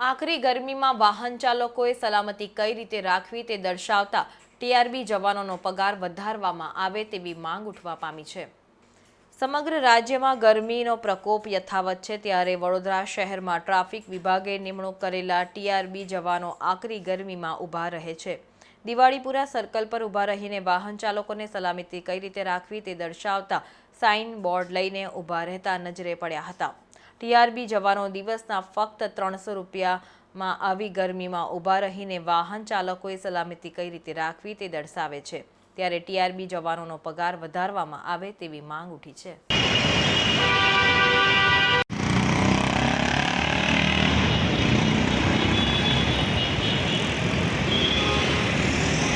આખરી ગરમીમાં વાહન ચાલકોએ સલામતી કઈ રીતે રાખવી તે દર્શાવતા ટીઆરબી જવાનોનો પગાર વધારવામાં આવે તેવી માંગ ઉઠવા પામી છે. સમગ્ર રાજ્યમાં ગરમીનો પ્રકોપ યથાવત છે ત્યારે વડોદરા શહેરમાં ટ્રાફિક વિભાગે નિમણૂક કરેલા ટીઆરબી જવાનો આકરી ગરમીમાં ઊભા રહે છે. દિવાળીપુરા સર્કલ પર ઊભા રહીને વાહન ચાલકોને સલામતી કઈ રીતે રાખવી તે દર્શાવતા સાઇન બોર્ડ લઈને ઊભા રહેતા નજરે પડ્યા હતા. ટીઆરબી જવાનો દિવસના ફક્ત ત્રણસો રૂપિયામાં આવી ગરમીમાં ઊભા રહીને વાહન ચાલકોએ સલામતી કઈ રીતે રાખવી તે દર્શાવે છે. ત્યારે ટીઆરબી જવાનોનો પગાર વધારવામાં આવે તેવી માંગ ઉઠી છે.